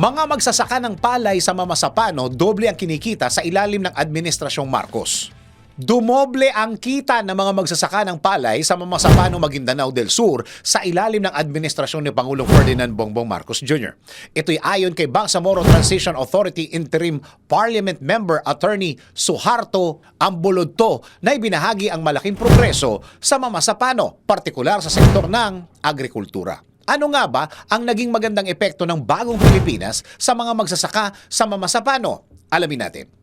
Mga magsasaka ng palay sa Mamasapano, doble ang kinikita sa ilalim ng Administrasyong Marcos. Dumoble ang kita ng mga magsasaka ng palay sa Mamasapano, Maguindanao del Sur sa ilalim ng administrasyon ni Pangulong Ferdinand Bongbong Marcos Jr. Ito'y ayon kay Bangsamoro Transition Authority Interim Parliament Member Attorney Suharto Ambulodto na ibinahagi ang malaking progreso sa Mamasapano, partikular sa sektor ng agrikultura. Ano nga ba ang naging magandang epekto ng bagong Pilipinas sa mga magsasaka sa Mamasapano? Alamin natin.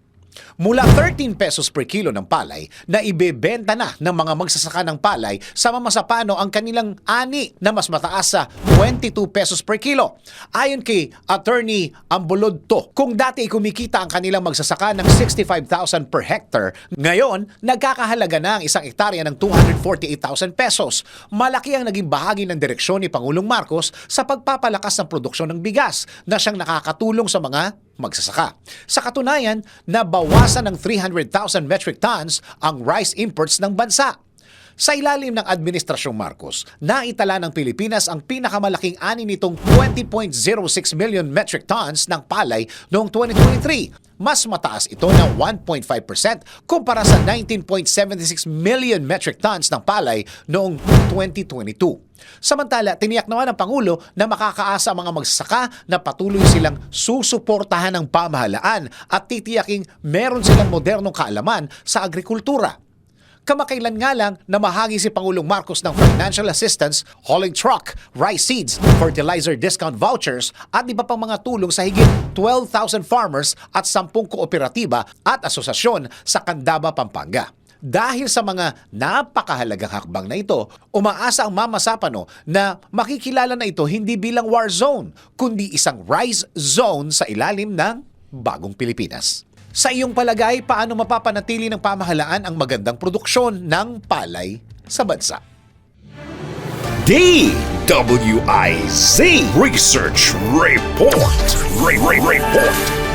Mula 13 pesos per kilo ng palay na ibebenta na ng mga magsasaka ng palay sa mamasapano ang kanilang ani na mas mataas sa 22 pesos per kilo. Ayon kay Attorney Ambulodto, kung dati kumikita ang kanilang magsasaka ng 65,000 per hectare, ngayon nagkakahalaga na ang isang ektarya ng 248,000 pesos. Malaki ang naging bahagi ng direksyon ni Pangulong Marcos sa pagpapalakas ng produksyon ng bigas na siyang nakakatulong sa mga magsasaka. Sa katunayan, nabawasan ng 300,000 metric tons ang rice imports ng bansa. Sa ilalim ng Administrasyong Marcos, naitala ng Pilipinas ang pinakamalaking ani nitong 20.06 million metric tons ng palay noong 2023. Mas mataas ito ng 1.5% kumpara sa 19.76 million metric tons ng palay noong 2022. Samantala, tiniyak naman ng Pangulo na makakaasa ang mga magsasaka na patuloy silang susuportahan ng pamahalaan at titiyaking meron silang modernong kaalaman sa agrikultura. Kamakailan nga lang na mahagi si Pangulong Marcos ng financial assistance, hauling truck, rice seeds, fertilizer discount vouchers at iba pang mga tulong sa higit 12,000 farmers at 10 kooperatiba at asosasyon sa Candaba, Pampanga. Dahil sa mga napakahalagang hakbang na ito, umaasa ang Mama Sapano na makikilala na ito hindi bilang war zone, kundi isang rise zone sa ilalim ng bagong Pilipinas. Sa iyong palagay, paano mapapanatili ng pamahalaan ang magandang produksyon ng palay sa bansa? DWIZ Research Report. Re- Re- Report.